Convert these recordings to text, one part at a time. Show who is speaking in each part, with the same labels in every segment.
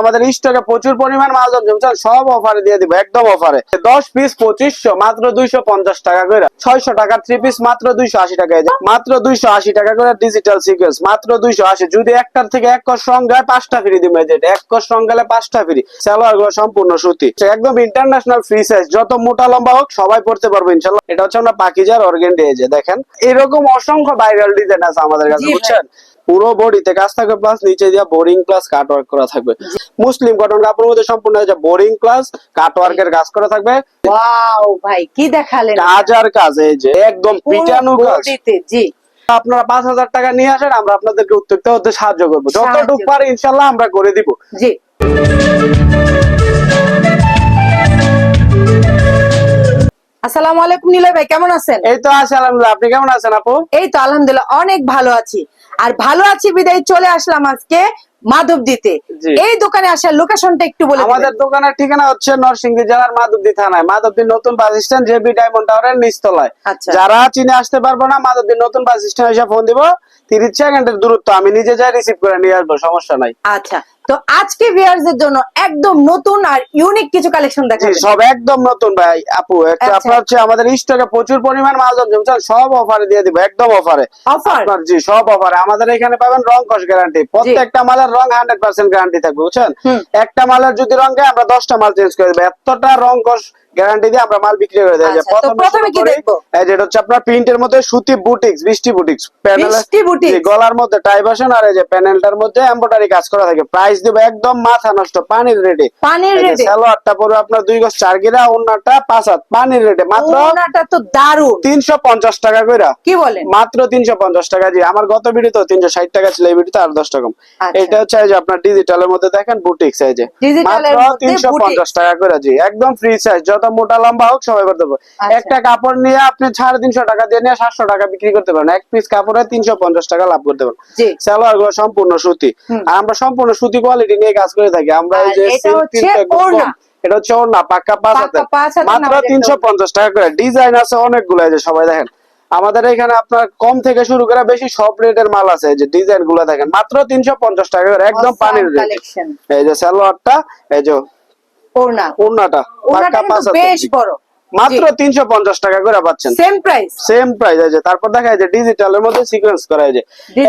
Speaker 1: আমাদের স্টকে প্রচুর পরিমাণ মাল জমছে। সব অফারে দিয়ে দিব একদম অফারে দশ পিস পঁচিশশো মাত্র দুইশো পঞ্চাশ টাকা করে। ছয়শো টাকা থ্রি পিস মাত্র দুইশো আশি টাকা। মাত্র দুইশো আশি টাকা করে ডিজিটাল সিকোয়েন্স মাত্র দুইশো আশি। যদি একটার থেকে এক কর হয় পাঁচটা ফ্রি দিব এই যে এটা। এক কর গেলে পাঁচটা ফ্রি সালোয়ারগুলো সম্পূর্ণ সুতি। একদম ইন্টারন্যাশনাল ফ্রি সাইজ যত মোটা লম্বা হোক সবাই পড়তে পারবে ইনশাল্লাহ। এটা হচ্ছে আমরা পাকিজার অর্গেন্ডি এই যে দেখেন। এরকম অসংখ্য ভাইরাল ডিজাইন আছে আমাদের কাছে বুঝছেন? পুরো বডিতে কাজ থাকবে প্লাস নিচে দিয়ে বোরিং প্লাস কাট ওয়ার্ক করা থাকবে। মুসলিম কটন কাপড়ের মধ্যে সম্পূর্ণ হচ্ছে বোরিং প্লাস কাট ওয়ার্কের কাজ করা থাকবে।
Speaker 2: ওয়াও ভাই কি দেখালেন?
Speaker 1: কাজ আর কাজ এই যে একদম পিটানো কাজ।
Speaker 2: জি।
Speaker 1: আপনারা পাঁচ হাজার টাকা নিয়ে আসেন আমরা আপনাদেরকে উদ্যোক্তা হতে সাহায্য করব। যতটুকু পারি ইনশাল্লাহ আমরা করে দিব।
Speaker 2: জি। আসসালামু আলাইকুম নীলয় ভাই কেমন আছেন?
Speaker 1: এই তো আছি আলহামদুলিল্লাহ। আপনি কেমন আছেন আপু?
Speaker 2: এই তো আলহামদুলিল্লাহ অনেক ভালো আছি। আর ভালো আছি বিদায় চলে আসলাম আজকে মাধব দিতে
Speaker 1: জি।
Speaker 2: এই দোকানে আসার লোকেশনটা একটু বলে
Speaker 1: আমাদের দোকানের ঠিকানা হচ্ছে নরসিংদী জেলার মাধবদী থানায়। মাধবদী নতুন বাস স্ট্যান্ড জেবি ডায়মন্ড টাওয়ারের নিচতলায়।
Speaker 2: আচ্ছা।
Speaker 1: যারা চিনে আসতে পারব না মাধবদী নতুন বাস স্ট্যান্ড এসে ফোন দিব। তিরিশ সেকেন্ডের দূরত্ব আমি নিজে যাই রিসিভ করে নিয়ে আসব সমস্যা নাই।
Speaker 2: আচ্ছা। তো আজকে জন্য একদম নতুন আর ইউনিক কিছু কালেকশন
Speaker 1: জি সব একদম নতুন ভাই আপু। একটা
Speaker 2: আচ্ছা।
Speaker 1: আপনার হচ্ছে আমাদের স্টকে প্রচুর পরিমাণ মাল জমছে সব অফারে দিয়ে দিব একদম অফারে
Speaker 2: অফার
Speaker 1: জি সব অফারে আমাদের এখানে পাবেন রং কস গ্যারান্টি প্রত্যেকটা মালের রং হান্ড্রেড পার্সেন্ট গ্যারান্টি থাকবে বুঝছেন? একটা মালের যদি রং যায় আমরা দশটা মাল চেঞ্জ করে দেবো। এতটা রং কস গ্যারান্টি দিয়ে আমরা মাল বিক্রি করে দেবো এই যে
Speaker 2: আচ্ছা,
Speaker 1: প্রথমে
Speaker 2: কি দেখব?
Speaker 1: এই যে এটা হচ্ছে আপনার প্রিন্টের মধ্যে সুতি বুটিক্স বৃষ্টি বুটিক্স প্যানেল
Speaker 2: বুটিক্স।
Speaker 1: গলার মধ্যে টাইবাসন আর এই যে প্যানেলটার মধ্যে এমব্রয়ডারি কাজ করা থাকে। প্রাইস দেবো একদম মাথা নষ্ট পানির রেটে।
Speaker 2: পানির রেটে?
Speaker 1: সালোয়ারটা পড়বে আপনার দুই গজ চার গিরা অন্যটা পাঁচ হাত পানির রেটে। মাত্র
Speaker 2: ওনাটা তো দারুণ।
Speaker 1: তিনশো পঞ্চাশ টাকা করে
Speaker 2: কি বলেন?
Speaker 1: মাত্র তিনশো পঞ্চাশ টাকা জি আমার গত ভিডিও তো তিনশো ষাট টাকা ছিল এই ভিডিওতে আর দশ টাকা
Speaker 2: আচ্ছা।
Speaker 1: এটা হচ্ছে এই যে আপনার ডিজিটালের মধ্যে দেখেন বুটিক সাইজে
Speaker 2: ডিজিটালের
Speaker 1: মাত্র
Speaker 2: মধ্যে
Speaker 1: তিনশো পঞ্চাশ টাকা করে জি। একদম ফ্রি সাইজ যত মোটা লম্বা হোক সবাই করতে পারবে
Speaker 2: আচ্ছা।
Speaker 1: একটা কাপড় নিয়ে আপনি সাড়ে তিনশো টাকা দিয়ে নিয়ে সাতশো টাকা বিক্রি করতে পারেন। এক পিস কাপড়ে তিনশো পঞ্চাশ টাকা লাভ করতে পারেন। সালোয়ারগুলো সম্পূর্ণ সুতি। আর আমরা সম্পূর্ণ সুতি কোয়ালিটি নিয়ে কাজ করে থাকি। আমরা এই যে
Speaker 2: এটা হচ্ছে
Speaker 1: পাক্কা পাঁচ মাত্র তিনশো পঞ্চাশ টাকা করে। ডিজাইন আছে অনেকগুলো যে সবাই দেখেন। আমাদের এখানে আপনার কম থেকে শুরু করে বেশি সব রেটের মাল আছে। যে ডিজাইনগুলো দেখেন মাত্র তিনশো পঞ্চাশ টাকা করে একদম পানির রেট। এই যে সালোয়ারটা এই যে
Speaker 2: ওড়না।
Speaker 1: ওড়নাটা।
Speaker 2: ওড়নাটা
Speaker 1: পাঁচ
Speaker 2: কিন্তু বেশ বড়।
Speaker 1: মাত্র তিনশো পঞ্চাশ টাকা করে পাচ্ছেন।
Speaker 2: সেম প্রাইস
Speaker 1: সেম প্রাইস আছে তারপর দেখা যায় ডিজিটালের মধ্যে সিকোয়েন্স করা যায়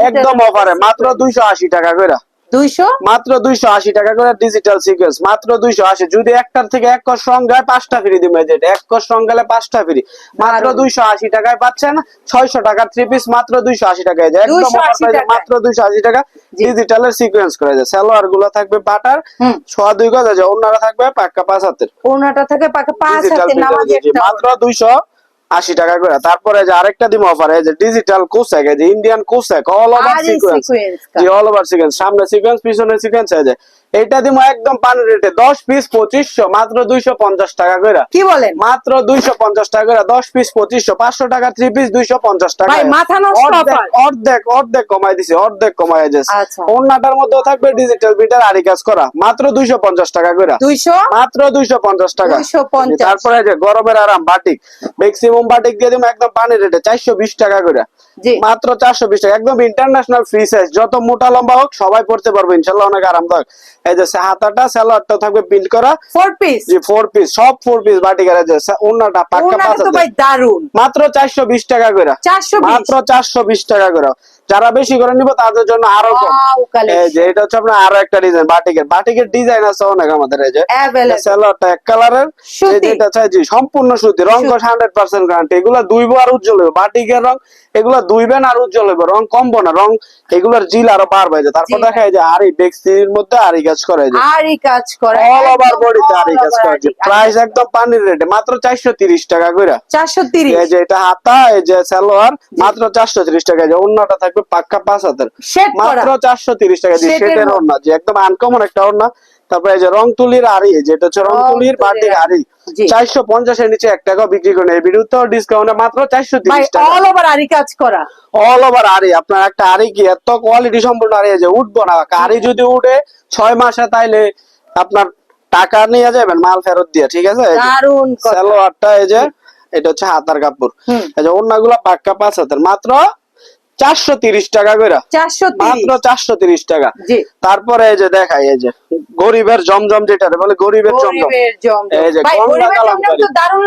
Speaker 1: একদম অফারে মাত্র
Speaker 2: sequence।
Speaker 1: দুইশো আশি টাকা করে।
Speaker 2: দুইশো?
Speaker 1: মাত্র দুইশো আশি টাকা করে ডিজিটাল সিকোয়েন্স মাত্র দুইশো আশি। যদি একটার থেকে এক কর সঙ্গ পাঁচটা ফ্রি দিবে যেটা এক কর সঙ্গ পাঁচটা ফ্রি মাত্র দুইশো আশি টাকায় পাচ্ছেন ছয়শো টাকা থ্রি পিস মাত্র দুইশো আশি টাকায়। যায় একদম
Speaker 2: 280
Speaker 1: offer price এ
Speaker 2: টাকায়।
Speaker 1: মাত্র দুইশো আশি টাকা। ডিজিটালের সিকোয়েন্স করা যায় সালোয়ারগুলো থাকবে বাটার। সোয়া দুই গজ আছে অন্যরা থাকবে পাক্কা পাঁচ হাতের।
Speaker 2: ওড়নাটা থেকে পাকা পাঁচ
Speaker 1: ডিজিটাল
Speaker 2: হাতে নামাজের
Speaker 1: মাত্র দুইশো আশি টাকা করে। তারপরে যে আরেকটা দিম অফার যে ডিজিটাল কোসেক যে Indian cosec all over sequence all over sequence সামনে সিকোয়েন্স পিছনে সিকোয়েন্স এই যে এইটা দিব একদম পানি রেটে দশ পিস পঁচিশশো মাত্র দুইশো পঞ্চাশ টাকা করে
Speaker 2: কি বলেন?
Speaker 1: মাত্র দুইশো পঞ্চাশ টাকা করে দশ পিস পঁচিশশো পাঁচশো টাকা থ্রি পিস দুইশো পঞ্চাশ টাকা অর্ধেক অর্ধেক কমাই দিছি অর্ধেক কমাই দিয়েছে
Speaker 2: আচ্ছা।
Speaker 1: অন্যটার মধ্যেও থাকবে ডিজিটাল বিটার আরি কাজ করা। মাত্র দুইশো পঞ্চাশ টাকা করে
Speaker 2: দুইশো?
Speaker 1: মাত্র দুইশো পঞ্চাশ টাকা। তারপরে যে গরমের আরাম বাটিক। ম্যাক্সিমাম বাটিক দিয়ে দিব একদম পানি রেটে চারশো বিশ টাকা করে মাত্র চারশো বিশ টাকা। একদম ইন্টারন্যাশনাল ফ্রি সাইজ যত মোটা লম্বা হোক সবাই পড়তে পারবে ইনশাল্লাহ অনেক আরামদায়ক। এই যে হাতাটা স্যালোয়ারটা থাকবে প্রিন্ট করা।
Speaker 2: ফোর পিস
Speaker 1: যে ফোর পিস সব ফোর পিস বাটিকের এই যে অন্যটা পাক্কা পাঁচ
Speaker 2: ভাই দারুণ।
Speaker 1: মাত্র চারশো বিশ টাকা করে।
Speaker 2: চারশো বিশ?
Speaker 1: মাত্র চারশো বিশ টাকা করে। যারা বেশি করে নিব তাদের জন্য আরও কম। এই যে এটা হচ্ছে আপনার আরও একটা ডিজাইন বাটিকের। বাটিকের ডিজাইন আছে অনেক আমাদের এই যে।
Speaker 2: Available.
Speaker 1: এক কালারের যেটা চাই জি সম্পূর্ণ সুতি। রং হান্ড্রেড পার্সেন্ট গ্যারান্টি এগুলা দুইবো আর উজ্জ্বল হবে বাটিকের রং এগুলা দুইবেন আর উজ্জ্বল হবে রং কমবো না। রং এগুলার জিল আরও বাড়বে যে তারপর দেখা যায় যে আরি বেক্সির মধ্যে আরি কাজ করে যে।
Speaker 2: আরই কাজ করে।
Speaker 1: অল ওভার বডিতে আরি কাজ করে যে। প্রাইস একদম পানির রেটে মাত্র চারশো তিরিশ টাকা কইরা।
Speaker 2: চারশো তিরিশ।
Speaker 1: এই যে এটা হাতা এই যে সালোয়ার মাত্র চারশো তিরিশ টাকা। যে অন্যটা থাকবে পাক্কা পাঁচ হাতের। মাত্র চারশো তিরিশ টাকা দিয়ে সেটের ওড়না যে একদম আনকমন একটা ওড়না। তারপরে এই যে রং তুলির আড়ি যেটা হচ্ছে রং তুলির বাটির আড়ি। চারশো পঞ্চাশের নিচে এক টাকা বিক্রি করে এই বিরুদ্ধে ডিসকাউন্টে মাত্র চারশো তিরিশ টাকা।
Speaker 2: অল ওভার আরই কাজ করা।
Speaker 1: অল ওভার আড়ি। আপনার একটা আড়ি কি এত কোয়ালিটি সম্পূর্ণ আড়ি যে উঠবো না। আড়ি যদি উঠে ছয় মাসে তাইলে আপনার টাকা নিয়ে যাবেন মাল ফেরত দিয়ে ঠিক আছে। সালোয়ারটা এই যে এটা হচ্ছে হাতার কাপড়। এই যে অন্যগুলা পাক্কা পাঁচ হাতের। মাত্র চারশো তিরিশ টাকা করে মাত্র চারশো তিরিশ টাকা। তারপরে এই যে দেখাই এই যে গরিবের জমজম যেটা বলে গরিবের জমজম। এই যে গঙ্গা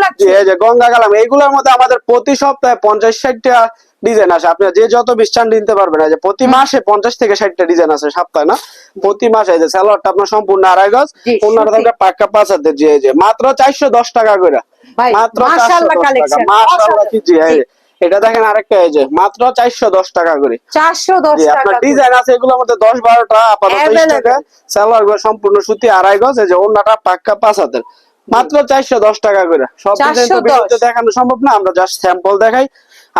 Speaker 2: লাগছে।
Speaker 1: এই যে গঙ্গা কালাম এইগুলোর মধ্যে আমাদের প্রতি সপ্তাহে পঞ্চাশ ষাটটা ডিজাইন আসে। আপনি যে যত বিশ্বান নিতে পারবেন এই যে প্রতি মাসে পঞ্চাশ থেকে ষাটটা ডিজাইন আছে সপ্তাহে না? প্রতি মাসে এই যে স্যালোয়ারটা আপনার সম্পূর্ণ আড়াই গজ পনেরো। টাকা পাক্কা পাঁচ হাতের যে। মাত্র চারশো দশ টাকা করে মাত্র চারশো দশ টাকা। জি। এটা দেখেন আরেকটা এই যে মাত্র চারশো দশ টাকা করে।
Speaker 2: চারশো দশ
Speaker 1: জি,
Speaker 2: টাকা
Speaker 1: আপনার ডিজাইন আছে এগুলোর মধ্যে দশ বারোটা আপাতত। টাকা সালোয়ারগুলো সম্পূর্ণ সুতি আড়াই গজ এই যে অন্যটা পাক্কা পাঁচ হাতের। মাত্র চারশো দশ টাকা করে। সব ডিজাইন তো ভিডিওতে দেখানো সম্ভব না আমরা জাস্ট স্যাম্পল দেখাই।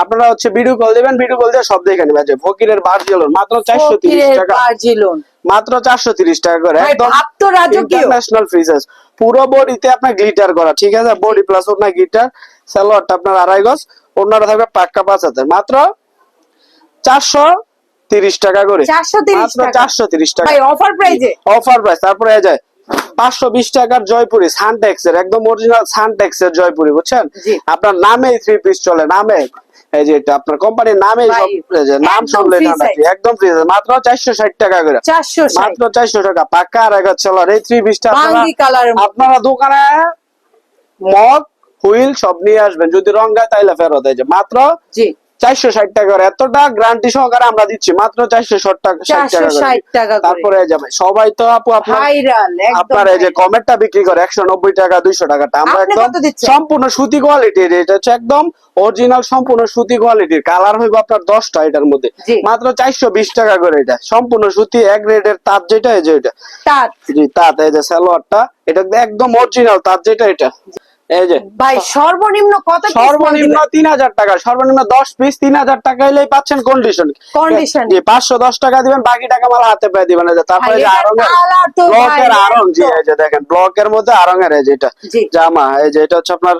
Speaker 1: আপনারা হচ্ছে ভিডিও কল দিবেন ভিডিও কল দিয়ে সব দেখে নেবেন। যে ফকিরের বার্জিল মাত্র চারশো তিরিশ
Speaker 2: ফকিরের
Speaker 1: টাকা।
Speaker 2: বার্জিলন।
Speaker 1: মাত্র চারশো তিরিশ টাকা করে একদম
Speaker 2: তো রাজকীয়।
Speaker 1: ইন্টারন্যাশনাল ফ্রিজেস পুরো বডিতে আপনার গ্লিটার করা ঠিক আছে? বডি প্লাস আপনার গ্লিটার সালোয়ারটা আপনার আড়াই গজ। অন্যটা থাকবে পাক্কা পাঁচ হাতের মাত্র চারশো তিরিশ টাকা করে।
Speaker 2: 430
Speaker 1: মাত্র
Speaker 2: টাকা।
Speaker 1: চারশো তিরিশ টাকা।
Speaker 2: অফার
Speaker 1: প্রাইস তারপরে যায় পাঁচশো বিশ টাকার জয়পুরি সানটেক্স এর একদম অরিজিনাল জয়পুরি বুঝছেন? আপনার নামে থ্রি পিস চলে নামে। এই যে এটা আপনার কোম্পানির নামে নাম শুনলে। একদম ফ্রি মাত্র চারশো ষাট টাকা করে। মাত্র চারশো টাকা পাক্কা আর এক চলো এই থ্রি পিসটা। আপনারা দোকানে মগ হুইল সব নিয়ে আসবেন। যদি রং গায় তাইলে ফেরত এই যে মাত্র চারশো ষাট টাকা করে। এতটা গ্যারান্টি সহকারে আমরা দিচ্ছি। মাত্র চারশো ষাট টাকা ষাট টাকা
Speaker 2: 460 টাকা
Speaker 1: করে।
Speaker 2: করে।
Speaker 1: তারপরে যাবে সবাই তো আপু আপনার এই যে কমেরটা বিক্রি করে একশো নব্বই টাকা দুইশো টাকাটা। আমরা একদম সম্পূর্ণ সুতি কোয়ালিটির এটা হচ্ছে একদম অরিজিনাল সম্পূর্ণ সুতি কোয়ালিটির কালার হইব আপনার দশটা এটার মধ্যে। মাত্র চারশো বিশ টাকা করে এটা। সম্পূর্ণ সুতি এক রেটের তাঁত যেটা এই যে এটা।
Speaker 2: তাঁত।
Speaker 1: এই যে সালোয়ারটা। এটা একদম অরিজিনাল তাঁত যেটা এটা। এই যে
Speaker 2: ভাই সর্বনিম্ন কত
Speaker 1: সর্বনিম্ন তিন হাজার টাকা সর্বনিম্ন দশ পিস তিন হাজার টাকা এলেই পাচ্ছেন কন্ডিশন
Speaker 2: Condition।
Speaker 1: জি পাঁচশো দশ টাকা দিবেন বাকি টাকা মাল হাতে পেয়ে দিবেন তারপরে যে
Speaker 2: এটার
Speaker 1: আরঙের
Speaker 2: colour তো
Speaker 1: ব্লকের আরং জি এই যে দেখেন ব্লকের মধ্যে আরঙের এই যে এটা জামা এই যে এটা হচ্ছে আপনার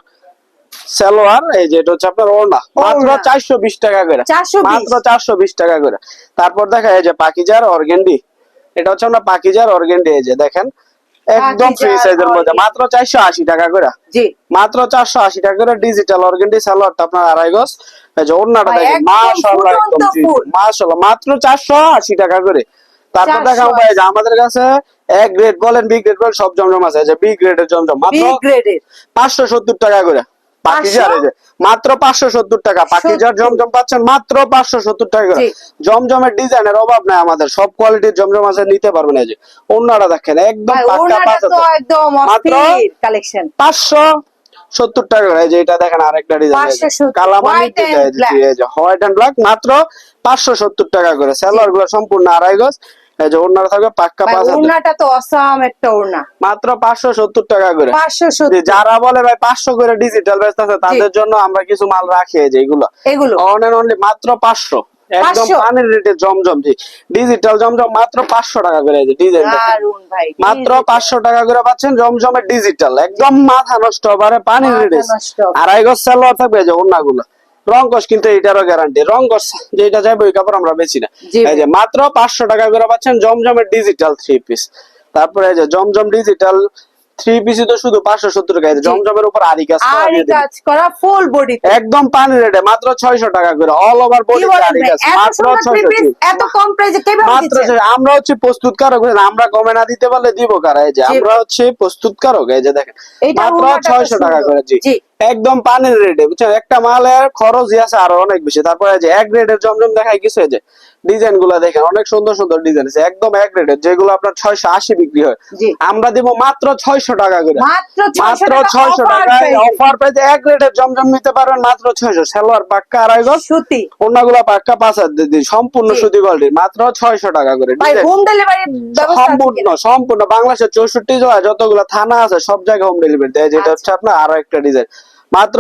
Speaker 1: সালোয়ার এই যে এটা হচ্ছে আপনার ওড়না মাত্র চারশো বিশ টাকা করে মাত্র চারশো বিশ টাকা করে। তারপর দেখা এই যে পাকিজার অর্গেন্ডি এটা হচ্ছে আপনার পাকিজার অর্গেন্ডি এই যে দেখেন একদম ফ্রি সাইজের মধ্যে। মাত্র চারশো আশি টাকা করে।
Speaker 2: জি।
Speaker 1: মাত্র চারশো আশি টাকা করে ডিজিটাল অর্গেন্ডি সালোয়ারটা আপনার আড়াই গজ। এই যে দেখেন মাশাআল্লাহ একদম। মাশাআল্লাহ মাত্র চারশো আশি টাকা করে। তারপর
Speaker 2: 480
Speaker 1: দেখাবো ভাই যে আমাদের কাছে এক গ্রেড বলেন বি গ্রেড বলেন সব জমজম আছে। যে বি গ্রেডের জমজম মাত্র
Speaker 2: গ্রেডের
Speaker 1: পাঁচশো সত্তর টাকা করে। পাকিজার এই যে মাত্র পাঁচশো সত্তর টাকা। পাকিজার
Speaker 2: 70
Speaker 1: জমজম পাচ্ছেন মাত্র পাঁচশো সত্তর টাকা জমজমের ডিজাইনের অভাব নাই আমাদের। সব কোয়ালিটির জমজম আছে নিতে পারবেন এই যে। অন্যরা দেখেন একদম মাত্র
Speaker 2: কালেকশন।
Speaker 1: পাঁচশো সত্তর টাকা এই যে এটা দেখেন আরেকটা ডিজাইন
Speaker 2: 570
Speaker 1: কালামানি। হোয়াইট এন্ড ব্ল্যাক মাত্র পাঁচশো সত্তর টাকা করে। সালোয়ারগুলো সম্পূর্ণ আড়াই গজ। এই যে অন্যরা থাকবে পাক্কা পাঁচ।
Speaker 2: ওনাটা তো অসাম একটা ওড়না।
Speaker 1: মাত্র পাঁচশো সত্তর টাকা করে। যে যারা বলে ভাই পাঁচশো করে ডিজিটাল ব্যস্ত আছে তাদের জন্য আমরা কিছু মাল রাখি এই যে এগুলো।
Speaker 2: এগুলো।
Speaker 1: অন এন্ড অনলি মাত্র পাঁচশো। একদম
Speaker 2: 500
Speaker 1: পানির রেটে জমজম জি। ডিজিটাল জমজম মাত্র পাঁচশো টাকা করে এই যে ডিজাইন মাত্র পাঁচশো টাকা করে পাচ্ছেন জমজমের ডিজিটাল একদম মাথা নষ্ট হবে পানির রেটে। আড়াই গজ সালোয়ার থাকবে এই যে অন্যগুলো রঙ্গস কিন্তু এটারও গ্যারান্টি রঙ্গস যেটা যাবে ওই কাপড় আমরা বেচি না। এই যে মাত্র পাঁচশো টাকা করে পাচ্ছেন জমজমের ডিজিটাল থ্রি পিস তারপরে এই যে জমজম ডিজিটাল থ্রি পিসই তো শুধু পাঁচশো সত্তর টাকা। জমজমের উপর আরি কাজ করা
Speaker 2: ফুল বডি
Speaker 1: একদম পানি রেটে মাত্র ছয়শো টাকা করে। অল ওভার বডি আরি কাজ। মাত্র
Speaker 2: এত কম প্রাইসে
Speaker 1: মাত্র আমরা হচ্ছে প্রস্তুতকারক? আমরা কমে না দিতে পারলে দিব কারা? এই যে আমরা হচ্ছে প্রস্তুতকারক এই যে দেখেন। মাত্র ছয়শো টাকা করে জি। একদম পানির রেটে বুঝছেন? একটা মালের খরচই আছে আরও অনেক বেশি। তারপরে যে এক রেটের জমজম দেখায় কিছু এই যে ডিজাইনগুলা দেখেন অনেক সুন্দর সুন্দর ডিজাইন আছে। একদম এক রেটের যেগুলো আপনার ছয়শো আশি বিক্রি হয়। আমরা দিব মাত্র ছয়শো টাকা করে।
Speaker 2: মাত্র
Speaker 1: মাত্র
Speaker 2: 600
Speaker 1: ছয়শো
Speaker 2: টাকা
Speaker 1: অফার পেতে এক রেটের জমজম নিতে পারবেন মাত্র ছয়শো। সালোয়ার পাক্কা আড়াই গজ।
Speaker 2: সুতি।
Speaker 1: অন্যগুলো পাক্কা পাঁচ হাজার সম্পূর্ণ। সুতি কোয়ালিটির মাত্র ছয়শো টাকা করে
Speaker 2: ভাই হোম ডেলিভারি ব্যবস্থা
Speaker 1: সম্পূর্ণ সম্পূর্ণ। বাংলাদেশের চৌষট্টি জেলায় যতগুলো থানা আছে সব জায়গায় হোম ডেলিভারি দেয়। যেটা
Speaker 2: আচ্ছা।
Speaker 1: হচ্ছে আপনার আরও একটা ডিজাইন মাত্র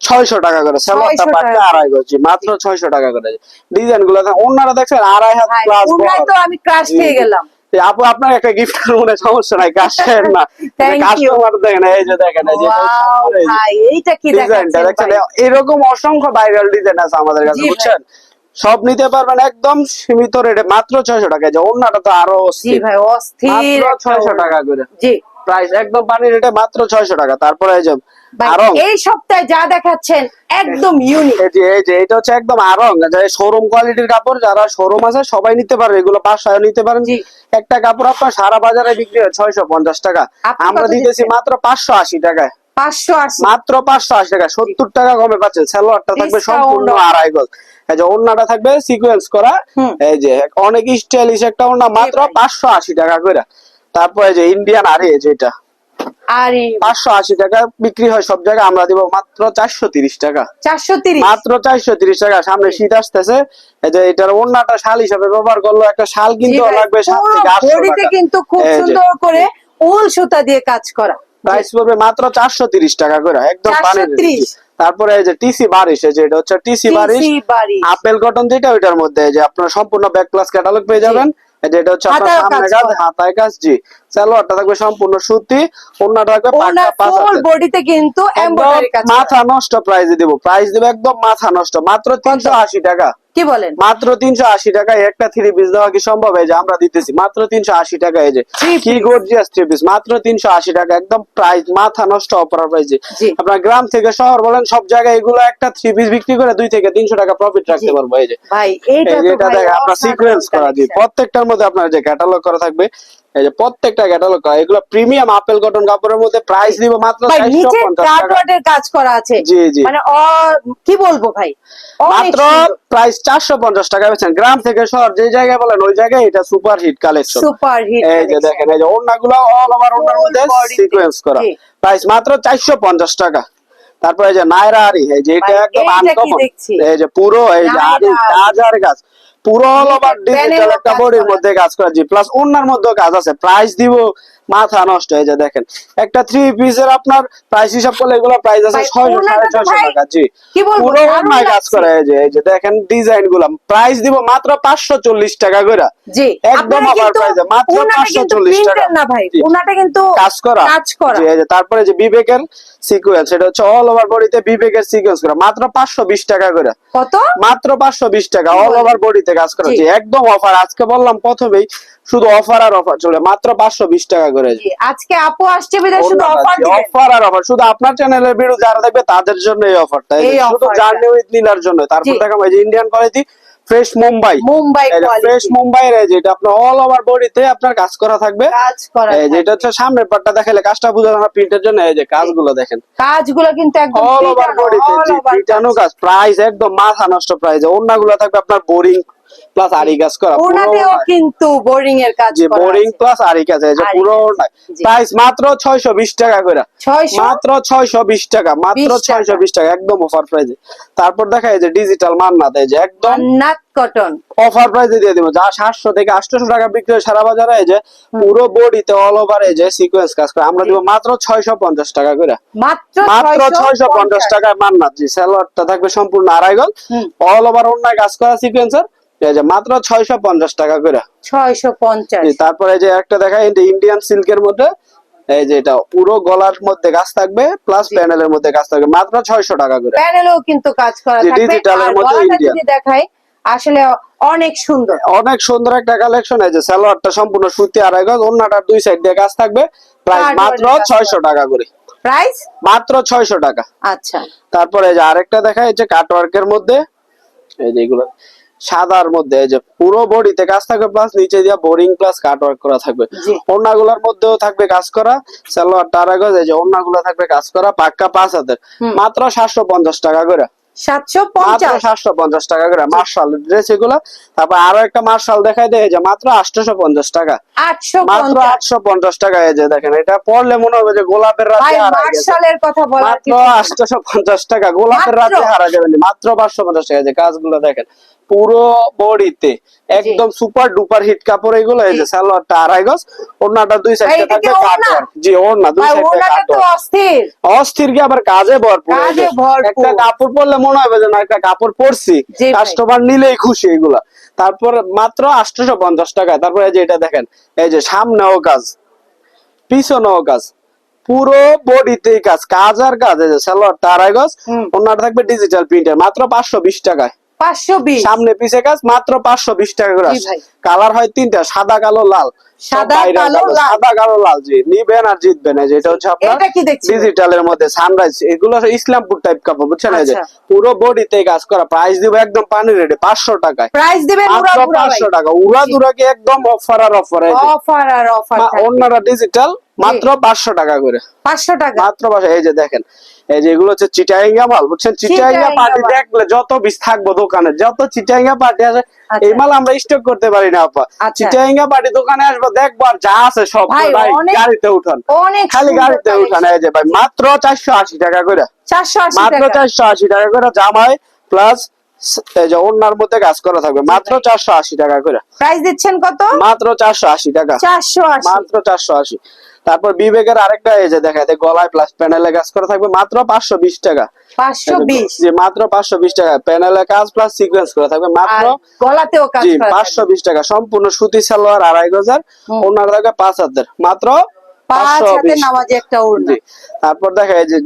Speaker 1: ছয়শো টাকা করে। সালোয়ারটা
Speaker 2: 600
Speaker 1: আড়াই গজি মাত্র ছয়শো টাকা করে। ডিজাইনগুলো অন্যরা দেখছেন আড়াই হাত
Speaker 2: ভাই
Speaker 1: প্লাস
Speaker 2: তো আমি ক্রাশ খেয়ে গেলাম।
Speaker 1: আপু আপনার একটা গিফট মনে সমস্যা নাই কাশের না। কাস্টমার দেখেন এই যে দেখেন এই যে
Speaker 2: এইটা কি
Speaker 1: ডিজাইনটা দেখছেন? এরকম অসংখ্য ভাইরাল ডিজাইন আছে আমাদের কাছে বুঝছেন? সব নিতে পারবেন একদম সীমিত রেটে মাত্র ছয়শো টাকা। যে অন্যটা তো আরও
Speaker 2: জি
Speaker 1: অস্থির।
Speaker 2: ভাই অস্থির
Speaker 1: ছয়শো টাকা করে।
Speaker 2: জি।
Speaker 1: প্রাইস একদম পানি রেটে মাত্র ছয়শো টাকা। তারপরে এই যে
Speaker 2: এই সপ্তাহে যা দেখাচ্ছেন একদম ইউনিক
Speaker 1: এই যে এটা হচ্ছে একদম আরং। শোরুম কোয়ালিটির কাপড় যারা শোরুম আছে সবাই নিতে পারবে। এগুলো পাঁচশো নিতে পারেন। একটা কাপড় আপনার সারা বাজারে বিক্রি হয় ছয়শো পঞ্চাশ টাকা। আমরা দিতেছি মাত্র পাঁচশো আশি টাকায়। মাত্র পাঁচশো আশি টাকা সত্তর টাকা কমে পাচ্ছেন। সালোয়ারটা থাকবে সম্পূর্ণ
Speaker 2: offer।
Speaker 1: আড়াই গজ এই যে ওড়নাটা থাকবে সিকোয়েন্স করা। এই যে অনেক স্টাইলিশ একটা ওড়না মাত্র পাঁচশো আশি টাকা করে। তারপরে যে ইন্ডিয়ান আরে যেটা
Speaker 2: আরে
Speaker 1: পাঁচশো আশি টাকা বিক্রি হয় সব জায়গায় আমরা দিব মাত্র চারশো তিরিশ টাকা।
Speaker 2: চারশো তিরিশ?
Speaker 1: মাত্র চারশো তিরিশ টাকা সামনে শীত আসতেছে। এটার শাল হিসাবে ব্যবহার করল একটা শাল কিনতে লাগবে সাত থেকে আটশো টাকা।
Speaker 2: কিন্তু খুব সুন্দর করে উল সুতা দিয়ে কাজ করা।
Speaker 1: প্রাইস পড়বে মাত্র চারশো তিরিশ টাকা করে একদম পানির তারপরে এই যে টিসি বারিশ এই যে এটা হচ্ছে টিসি বারিশ আপেল কটন যেটা ওইটার মধ্যে যে আপনার সম্পূর্ণ ব্যাক ক্লাস ক্যাটালগ পেয়ে যাবেন। এটা হচ্ছে আপনার সামনে
Speaker 2: কাজ
Speaker 1: হাতায় কাজ জি। সালোয়ারটা থাকবে সম্পূর্ণ সুতি ওড়নাটা থাকবে পাঁচ
Speaker 2: বডিতে কিন্তু এমব্রয়ডারি কাজ
Speaker 1: মাথা নষ্ট প্রাইজে দিব। প্রাইস দিব একদম মাথা নষ্ট। মাত্র তিনশো আশি টাকা।
Speaker 2: কি বলেন?
Speaker 1: মাত্র তিনশো আশি টাকায় একটা থ্রি পিস দেওয়া কি সম্ভব? এই যে আমরা দিতেছি। মাত্র তিনশো আশি টাকা এই যে। কি। গর্জিয়াস থ্রি পিস মাত্র তিনশো আশি টাকা। একদম প্রাইস মাথা নষ্ট অপরা প্রাইজে
Speaker 2: জি।
Speaker 1: আপনার গ্রাম থেকে শহর বলেন সব জায়গায় এগুলো একটা থ্রি পিস বিক্রি করে দুই থেকে তিনশো টাকা প্রফিট রাখতে। পারব এই যে।
Speaker 2: ভাই এইটা তো
Speaker 1: এটা
Speaker 2: ভাই
Speaker 1: আপনার সিকোয়েন্স করা জি প্রত্যেকটার মধ্যে আপনার যে ক্যাটালগ করা থাকবে এই যে প্রত্যেকটা ক্যাটালগ এগুলো প্রিমিয়াম আপেল কটন কাপড়ের মধ্যে প্রাইস দিব মাত্র চারশো
Speaker 2: নিচে
Speaker 1: পঞ্চাশ টাকা।
Speaker 2: কাটওয়ার্ডের কাজ করা আছে।
Speaker 1: জি, জি।
Speaker 2: মানে অ- কি বলব ভাই?
Speaker 1: মাত্র প্রাইস চারশো পঞ্চাশ টাকা বেছেন গ্রাম থেকে শহর যে জায়গায় বলেন ওই জায়গায় এটা super hit collection
Speaker 2: super hit
Speaker 1: এই যে দেখেন এই যে ওড়নাগুলো অল ওভার ওড়নার মধ্যে সিকোয়েন্স করা। প্রাইস মাত্র চারশো পঞ্চাশ টাকা। তারপরে যে নায়রা আরি এই যে এটা একদম আনকমন এই যে পুরো এই যে আরি। কাজার গাছ। পুরো অল ওভার ডিজিটাল একটা বডির মধ্যে কাজ করা জি প্লাস মধ্যেও কাজ আছে প্রাইস দিব মাথা নষ্ট এই যে দেখেন। একটা থ্রি পিসের আপনার প্রাইস হিসাব করলে এগুলো প্রাইস আছে ছয়শো সাড়ে ছয়শো টাকা জি। পুরো কাজ
Speaker 2: লাগছে।
Speaker 1: করে এই যে এই যে দেখেন ডিজাইনগুলা প্রাইস দিব মাত্র পাঁচশো চল্লিশ টাকা করে
Speaker 2: জি
Speaker 1: একদম আবার প্রাইসে মাত্র
Speaker 2: কিন্তু
Speaker 1: 540 টাকা।
Speaker 2: না ভাই ওনাটা কিন্তু
Speaker 1: কাজ করা।
Speaker 2: কাজ করা।
Speaker 1: এই যে তারপরে যে বিবেকের সিকোয়েন্স এটা হচ্ছে অল ওভার বডিতে বিবেকের সিকোয়েন্স করা মাত্র পাঁচশো বিশ টাকা করে
Speaker 2: কত?
Speaker 1: মাত্র পাঁচশো বিশ টাকা অল ওভার বডিতে কাজ করা।
Speaker 2: জি।
Speaker 1: একদম অফার। আজকে বললাম প্রথমেই শুধু অফার আর অফার চলে মাত্র পাঁচশো বিশ টাকা করে।
Speaker 2: আজকে আপু আসছে শুধু অফার
Speaker 1: অফার আর অফার। শুধু আপনার চ্যানেলের ভিডিও যারা দেখবে তাদের জন্য এই অফারটা।
Speaker 2: এই
Speaker 1: শুধু জার্নি উইথ নীলার জন্য। তারপর
Speaker 2: জি।
Speaker 1: দেখাম এই যে Indian quality fresh Mumbai
Speaker 2: Mumbai
Speaker 1: fresh Mumbai এর যেটা আপনার অল ওভার বডিতে আপনার কাজ করা থাকবে।
Speaker 2: কাজ করা
Speaker 1: এই যেটা হচ্ছে সামনের পাটটা দেখালে কাজটা বুঝানো না প্রিন্টের জন্য। এই যে কাজগুলো দেখেন।
Speaker 2: কাজগুলো কিন্তু একদম
Speaker 1: অল ওভার বডিতে কাজ। প্রাইস একদম মাথা নষ্ট প্রাইস ওড়নাগুলো থাকবে আপনার বোরিং প্লাস আরি কাজ করা
Speaker 2: ওনাতেও কিন্তু বোরিং এর কাজ করা
Speaker 1: বোরিং প্লাস আরি কাজ এই যে পুরো। প্রাইস মাত্র 620 টাকা করে।
Speaker 2: 600
Speaker 1: মাত্র 620 টাকা মাত্র
Speaker 2: 20 টাকা।
Speaker 1: 620 টাকা একদম অফার প্রাইসে তারপর দেখা এই যে ডিজিটাল মান্নাত এই যে একদম
Speaker 2: কটন
Speaker 1: অফার প্রাইসে দিয়ে দিব। যা সাতশো থেকে আটশো টাকা বিক্রি হয় সারা বাজারে এই যে পুরো বডিতে অল ওভার এই যে সিকোয়েন্স কাজ করে। আমরা দিব মাত্র ছয়শো পঞ্চাশ টাকা করে।
Speaker 2: মাত্র
Speaker 1: মাত্র ছয়শো পঞ্চাশ।
Speaker 2: 650
Speaker 1: টাকায় মান্নাত জি। থাকবে সম্পূর্ণ আড়াই গল অল ওভার অন্যায় কাজ করা সিকোয়েন্সার এই যে মাত্র টাকা করে।
Speaker 2: 650
Speaker 1: জি, তারপরে যে একটা দেখা ইন্ডিয়ান সিল্কের মধ্যে এই যে এটা পুরো গলার মধ্যে কাজ থাকবে প্লাস প্যানেলের মধ্যে কাজ থাকবে মাত্র ছয়শো টাকা করে।
Speaker 2: প্যানেলেও কিন্তু কাজ করা থাকবে।
Speaker 1: মধ্যে
Speaker 2: আসলে অনেক সুন্দর।
Speaker 1: অনেক সুন্দর একটা কালেকশন এই যে সালোয়ারটা সম্পূর্ণ সুতি আড়াই গজ অন্যটার দুই সাইড দিয়ে কাজ থাকবে প্রাইস মাত্র
Speaker 2: work এর কাজ
Speaker 1: ছয়শো টাকা করে।
Speaker 2: প্রাইস
Speaker 1: মাত্র ছয়শো টাকা।
Speaker 2: আচ্ছা।
Speaker 1: তারপরে যে আরেকটা দেখা এই যে কাটওয়ার্কের মধ্যে এই যে এগুলো। সাদার মধ্যে যে পুরো বডিতে কাজ থাকবে প্লাস নিচে দিয়ে বোরিং প্লাস কাটওয়ার্ক করা থাকবে। ওড়নাগুলোর মধ্যেও থাকবে কাজ করা সালোয়ারটা আড়াই গজ এই যে ওড়নাগুলো থাকবে কাজ করা পাক্কা পাঁচ হাতের। মাত্র সাতশো পঞ্চাশ টাকা করে।
Speaker 2: সাতশো
Speaker 1: মাত্র
Speaker 2: পঞ্চাশ
Speaker 1: টাকা করে। মার্শাল ড্রেস এগুলো। তারপর আরও একটা মার্শাল দেখাই দেয় যে মাত্র আটশোশো পঞ্চাশ টাকা। মাত্র আটশো পঞ্চাশ। টাকা এই যে দেখেন এটা পড়লে মনে হবে যে গোলাপের রাতে
Speaker 2: মার্শালের কথা বলার
Speaker 1: মাত্র আটশোশো পঞ্চাশ টাকা গোলাপের রাতে হারা যাবেন মাত্র পাঁচশো পঞ্চাশ টাকা যে কাজগুলো দেখেন। পুরো বডিতে একদম সুপার ডুপার হিট কাপড় এগুলো এই যে সালোয়ারটা আড়াই গজ ওড়নাটা দুই সাইডে থাকবে? কাটওয়ার্ক জি ওড়না দুই সাইডে কাটওয়ার্ক
Speaker 2: অস্থির।
Speaker 1: অস্থির কি আবার কাজে ভরপুর
Speaker 2: কাজে ভরপুর।
Speaker 1: একটা কাপড় পরলে মনে হবে যে না একটা কাপড় পরছি কাস্টমার নিলেই খুশি এগুলা। তারপর মাত্র আটশোশো পঞ্চাশ টাকা তারপরে এই যে এটা দেখেন এই যে সামনেও কাজ পিছনেও কাজ পুরো বডিতেই কাজ কাজ আর কাজ এই যে সালোয়ার আড়াই গজ। ওনার থাকবে ডিজিটাল প্রিন্টার মাত্র পাঁচশো বিশ টাকায়। সামনে পিছে কাজ মাত্র পাঁচশো বিশ টাকা করে কালার হয় তিনটা সাদা কালো লাল।
Speaker 2: সাদা, কালো, লাল।
Speaker 1: সাদা কালো লাল জি নিবেন আর জিতবেন। এই যে এটা হচ্ছে আপনার
Speaker 2: এটা কি দেখছি?
Speaker 1: ডিজিটালের মধ্যে সানরাইজ এগুলো ইসলামপুর টাইপ কাপড় বুঝছেন এই যে?
Speaker 2: আচ্ছা।
Speaker 1: পুরো বডিতে কাজ করা। প্রাইস দিব একদম পানি রেডি পাঁচশো টাকায়।
Speaker 2: প্রাইস দিবেন
Speaker 1: টাকা। উড়া দুরা কি একদম অফার আর অফার
Speaker 2: অফার আর অফার
Speaker 1: অন্যরা ডিজিটাল মাত্র পাঁচশো টাকা করে।
Speaker 2: পাঁচশো টাকা।
Speaker 1: মাত্র পাঁচশো এই যে দেখেন এই যে এগুলো হচ্ছে চিটাইঙ্গা মাল বুঝছেন? চিটাইঙ্গা পার্টি দেখলে যত বিষ থাকব দোকানে যত চিটাইঙ্গা পার্টি আছে
Speaker 2: আচ্ছা।
Speaker 1: এই মাল আমরা স্টক করতে পারি না আপা।
Speaker 2: আচ্ছা।
Speaker 1: চিটাইঙ্গা পার্টি দোকানে আসব দেখব আর যা আছে সব
Speaker 2: ভাই,
Speaker 1: গাড়িতে উঠান। খালি গাড়িতে উঠান এই যে ভাই মাত্র চারশো আশি টাকা করে।
Speaker 2: চারশো আশি
Speaker 1: মাত্র চারশো আশি টাকা করে জামাই প্লাস এই মধ্যে কাজ করা থাকবে। মাত্র চারশো আশি টাকা করে।
Speaker 2: প্রাইস দিচ্ছেন কত?
Speaker 1: মাত্র চারশো আশি টাকা।
Speaker 2: চারশো আশি।
Speaker 1: মাত্র চারশো আশি। তারপর বিবেকের আরেকটা এই যে দেখা যায় গলায় প্লাস প্যানেলে কাজ করা থাকবে মাত্র পাঁচশো বিশ টাকা।
Speaker 2: পাঁচশো বিশ।
Speaker 1: মাত্র পাঁচশো বিশ টাকা। প্যানেলে কাজ প্লাস সিকোয়েন্স করা থাকবে মাত্র
Speaker 2: গলাতেও কাজ
Speaker 1: পাঁচশো বিশ টাকা। সম্পূর্ণ সুতি সালোয়ার আড়াই গজার ওনার থাকবে পাঁচ হাজার মাত্র
Speaker 2: পাঁচ হাতে নামাজে একটা ওড়না।
Speaker 1: তারপর দেখা যায় যে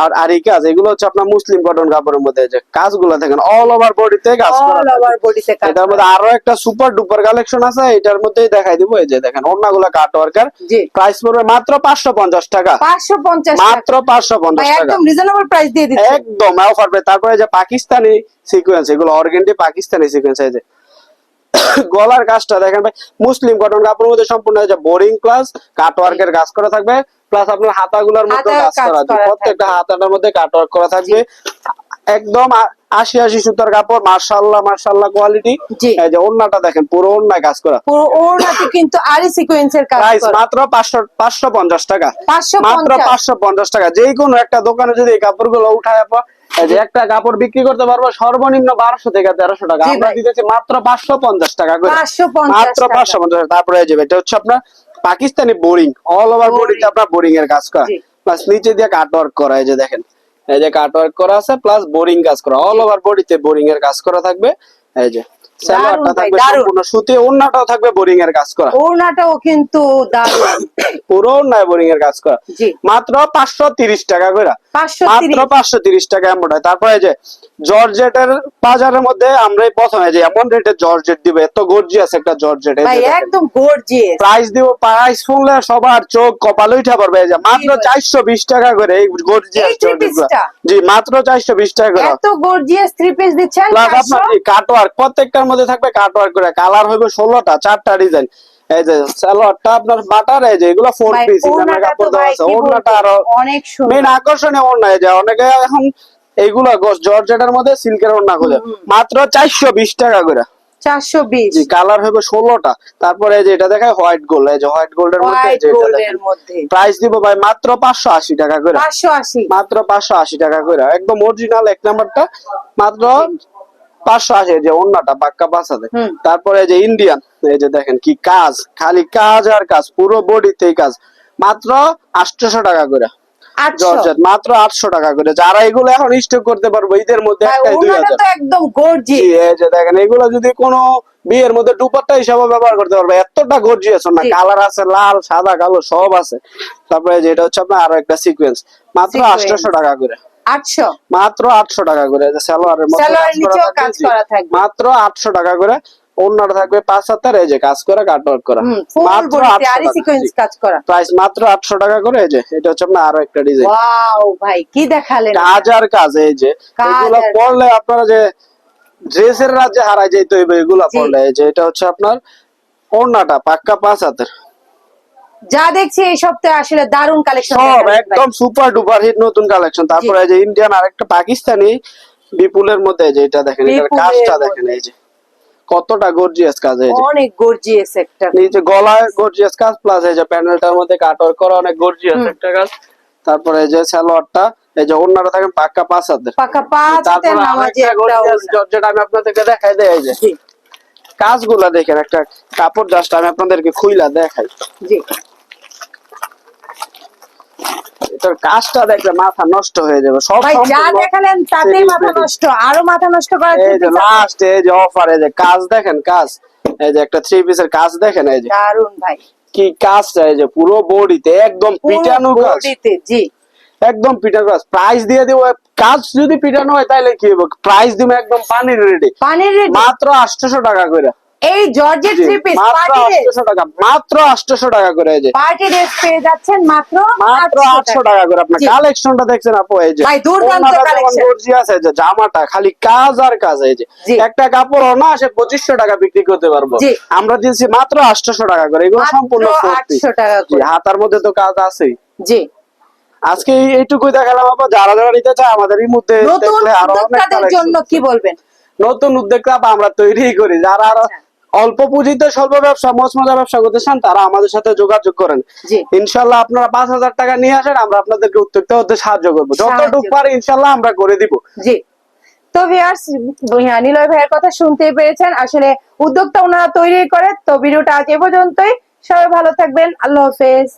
Speaker 1: আর আর এই কাজ এগুলো হচ্ছে আপনার মুসলিম কটন কাপড়ের মধ্যে যে কাজগুলো দেখেন অল ওভার বডিতে কাজ করা
Speaker 2: অল ওভার বডিতে কাজ
Speaker 1: এটার মধ্যে আরও একটা সুপার ডুপার কালেকশন আছে এটার মধ্যেই দেখাই দিব এই যে দেখেন কাট ওয়ার্কার প্রাইস পড়বে মাত্র পাঁচশো পঞ্চাশ টাকা।
Speaker 2: পাঁচশো পঞ্চাশ
Speaker 1: মাত্র পাঁচশো
Speaker 2: ভাই
Speaker 1: পঞ্চাশ টাকা।
Speaker 2: একদম রিজনেবল প্রাইস দিয়ে দিচ্ছে।
Speaker 1: একদম অফার পে তারপরে যে পাকিস্তানি সিকোয়েন্স এগুলো অর্গেন্ডি পাকিস্তানি সিকোয়েন্স এই যে। গলার কাজটা দেখেন ভাই মুসলিম কটন কাপড়ের মধ্যে সম্পূর্ণ বোরিং প্লাস কাটওয়ার্কের কাজ করা থাকবে। প্লাস আপনার হাতাগুলোর মধ্যে কাজ করা আছে। প্রত্যেকটা হাতাটার মধ্যে কাটওয়ার্ক করা থাকবে। একদম আশি আশি সুতার কাপড় মার্শাল্লাহ মার্শাল্লাহ কোয়ালিটি এই যে ওন্নাটা দেখেন পুরো ওন্নায় কাজ করা।
Speaker 2: পুরো ওড়নাতে কিন্তু আরি সিকোয়েন্সের কাজ
Speaker 1: প্রাইস
Speaker 2: করা।
Speaker 1: মাত্র পাঁচশো পাঁচশো পঞ্চাশ টাকা। মাত্র
Speaker 2: পঞ্চাশ।
Speaker 1: পাঁচশো পঞ্চাশ টাকা। যে কোনো একটা দোকানে যদি এই কাপড়গুলো উঠায় আপা, এই যে একটা কাপড় বিক্রি করতে পারব সর্বনিম্ন বারোশো থেকে তেরোশো টাকা। আমরা দিতেছি মাত্র পাঁচশো পঞ্চাশ টাকা করে। মাত্র। পাঁচশো পঞ্চাশ টাকা। তারপরে এই যে এটা হচ্ছে আপনার পাকিস্তানি বোরিং অল ওভার। বডিতে আপনার বোরিং এর কাজ করা। প্লাস নিচে দিয়ে কাট ওয়ার্ক করা এই যে দেখেন। এই যে কাট ওয়ার্ক করা আছে প্লাস বোরিং কাজ করা। অল ওভার বডিতে বোরিং এর কাজ করা থাকবে। এই যে সালোয়ারটা থাকবে সম্পূর্ণ সুতি ওন্নাটাও থাকবে বোরিং এর কাজ করা।
Speaker 2: ওড়নাটাও কিন্তু দারুণ।
Speaker 1: পুরো নয় বোরিং এর কাজ করা। মাত্র পাঁচশো তিরিশ টাকা করে
Speaker 2: পাঁচশো
Speaker 1: মাত্র
Speaker 2: তিরিশ
Speaker 1: পাঁচশো তিরিশ টাকা এমন হয়। তারপরে যে জর্জেটের বাজারের মধ্যে আমরা এই প্রথমে যে এমন রেটে জর্জেট দিবে এত গর্জিয়াস একটা জর্জেট
Speaker 2: একদম গর্জিয়াস
Speaker 1: প্রাইস দিব প্রাইস শুনলে সবার চোখ কপাল উঠা পড়বে যে মাত্র
Speaker 2: ভাই।
Speaker 1: চারশো বিশ টাকা করে এই গর্জিয়াস? জি মাত্র চারশো বিশ টাকা করে।
Speaker 2: এত গর্জিয়াস থ্রি পিস দিচ্ছেন
Speaker 1: প্লাস
Speaker 2: চারশো?
Speaker 1: আপনার কাটওয়ার্ক প্রত্যেকটার মধ্যে থাকবে কাটওয়ার্ক করে। কালার হবে ষোলোটা চারটা ডিজাইন এই যে সালোয়ারটা আপনার বাটার এই যে এগুলো ফোর পিস
Speaker 2: ওড়নাটা
Speaker 1: কাপড় দেওয়া আছে। ওড়নাটা আরও
Speaker 2: অনেক সুন্দর।
Speaker 1: মেন আকর্ষণীয় ওড়না এই যে অনেকে এখন এইগুলা জর্জেটার মধ্যে সিল্কের ওড়না খোঁজে। মাত্র চারশো বিশ টাকা করে।
Speaker 2: চারশো বিশ।
Speaker 1: জি কালার হবে ষোলোটা। তারপরে যে এটা দেখায় হোয়াইট গোল্ড এই যে হোয়াইট গোল্ডের মধ্যে প্রাইস দিব ভাই মাত্র পাঁচশো আশি টাকা করে।
Speaker 2: পাঁচশো আশি।
Speaker 1: মাত্র পাঁচশো আশি টাকা করে। একদম অরিজিনাল এক নাম্বারটা মাত্র পাঁচশো আশি এই যে অন্যটা পাক্কা পাঁচ তারপরে এই যে ইন্ডিয়ান এই যে দেখেন কি কাজ খালি কাজ আর কাজ পুরো বডিতেই কাজ। মাত্র আটশোশো টাকা করে। জর্জেট মাত্র আটশো টাকা করে। যারা এগুলো এখন স্টক করতে পারব ঈদের মধ্যে একটাই
Speaker 2: তো একদম
Speaker 1: জি, এই যে দেখেন এগুলো যদি কোনো বিয়ের মধ্যে দুপাট্টা হিসাবে ব্যবহার করতে পারবে এতটা গর্জিয়াস না কালার আছে লাল সাদা কালো সব আছে। তারপরে যে এটা হচ্ছে আপনার আরও একটা সিকোয়েন্স মাত্র
Speaker 2: Sequence।
Speaker 1: আটশোশো টাকা করে।
Speaker 2: আটশো?
Speaker 1: মাত্র আটশো টাকা করে। সালোয়ারের মধ্যে। মাত্র আটশো টাকা করে। অন্যটা থাকবে পাঁচ হাতের এই যে কাজ করা কাটওয়ার্ক করা। মাত্র
Speaker 2: সিকোয়েন্স কাজ করা।
Speaker 1: প্রাইস মাত্র আটশো টাকা করে এই যে এটা হচ্ছে আপনার আরও একটা ডিজাইন
Speaker 2: ওয়াও ভাই কি দেখালেন
Speaker 1: কাজ কাজ এই যে। এগুলো পড়লে আপনারা যে ড্রেসের রাজ্যে হারাই যেতে হইবে এগুলা। পড়লে এই যে এটা হচ্ছে আপনার ওড়নাটা পাক্কা পাঁচ হাতের।
Speaker 2: যা দেখছি এই সপ্তাহে আসলে দারুণ কালেকশন
Speaker 1: সব একদম সুপার ডুপার হিট নতুন কালেকশন তারপরে এই যে ইন্ডিয়ান আরেকটা পাকিস্তানি বিপুলের মধ্যে যে এটা দেখেন এটার কাজটা দেখেন এই যে। কতটা গর্জিয়াস কাজ হয়েছে।
Speaker 2: অনেক গর্জিয়াস একটা।
Speaker 1: এই যে গলায় গর্জিয়াস কাজ প্লাস এই যে প্যানেলটার মধ্যে কাটওয়ার করা অনেক গর্জিয়াস। একটা কাজ। তারপরে এই যে সালোয়ারটা এই যে অন্যরা থাকেন পাক্কা পাঁচ হাতের।
Speaker 2: পাকা পাঁচ হাতের
Speaker 1: তারপরে
Speaker 2: নামাজি একটা
Speaker 1: যেটা। আমি আপনাদেরকে দেখাই দেই এই যে। কাজগুলা দেখেন একটা কাপড় জাস্ট আমি আপনাদেরকে খুইলা দেখাই।
Speaker 2: জি।
Speaker 1: এটার কাজটা দেখলে মাথা নষ্ট হয়ে যাবে। সব
Speaker 2: ভাই যা দেখালেন তাতেই মাথা নষ্ট আরও মাথা নষ্ট করার
Speaker 1: এই যে লাস্ট এই যে অফার এই যে কাজ দেখেন কাজ। এই যে একটা থ্রি পিসের কাজ দেখেন এই যে।
Speaker 2: দারুণ ভাই।
Speaker 1: কি যে পুরো বডিতে একদম পিটানো কাজ।
Speaker 2: বডিতে জি।
Speaker 1: একদম পিটার কাজ। প্রাইস দিয়ে দিব কাজ যদি পিটানো হয় তাহলে কি হবে প্রাইস দিব একদম পানির রেডি
Speaker 2: পানির রেডি
Speaker 1: মাত্র আটশোশো টাকা করে।
Speaker 2: এই জর্জেট থ্রি পিস
Speaker 1: মাত্র
Speaker 2: পার্টি ড্রেস
Speaker 1: টাকা মাত্র আটশোশো টাকা করে এই যে।
Speaker 2: পার্টি ড্রেস পেয়ে যাচ্ছেন মাত্র
Speaker 1: মাত্র
Speaker 2: 800
Speaker 1: আটশো টাকা। করে কালেকশনটা দেখছেন আপু এই যে।
Speaker 2: ভাই, দুর্দান্ত
Speaker 1: ওড়নাটা যেমন এই যে জামাটা খালি কাজ আর কাজ এই যে। একটা কাপড় না সে পঁচিশশো টাকা বিক্রি করতে পারব। আমরা দিয়েছি মাত্র আটশোশো টাকা করে এগুলো সম্পূর্ণ।
Speaker 2: 800 টাকা করে।
Speaker 1: হাতার মধ্যে তো কাজ আছেই।
Speaker 2: জি।
Speaker 1: আজকে এই- এইটুকুই দেখালাম আপা যারা যারা নিতে চায় আমাদের এই মধ্যে দেখলে আরও অনেক
Speaker 2: জন্য কি বলবেন?
Speaker 1: নতুন উদ্যোক্তা আমরা তৈরি করি। যারা আরও
Speaker 2: আচ্ছা।
Speaker 1: অল্প পুঁজিতে স্বল্প ব্যবসা মজমজা ব্যবসা করতে চান তারা আমাদের সাথে যোগাযোগ করেন। ইনশাল্লাহ আপনারা পাঁচ হাজার টাকা নিয়ে আসেন আমরা আপনাদেরকে উদ্যোক্তা হতে সাহায্য করব। যতটুকু পারি ইনশাল্লাহ আমরা করে দিব।
Speaker 2: জি। তো ভিউয়ার্স নিলয় ভাইয়ের কথা শুনতে পেরেছেন। আসলে উদ্যোক্তা ওনারা তৈরি করে তো ভিডিওটা আজ এ পর্যন্তই। সবাই ভালো থাকবেন। আল্লাহ হাফেজ।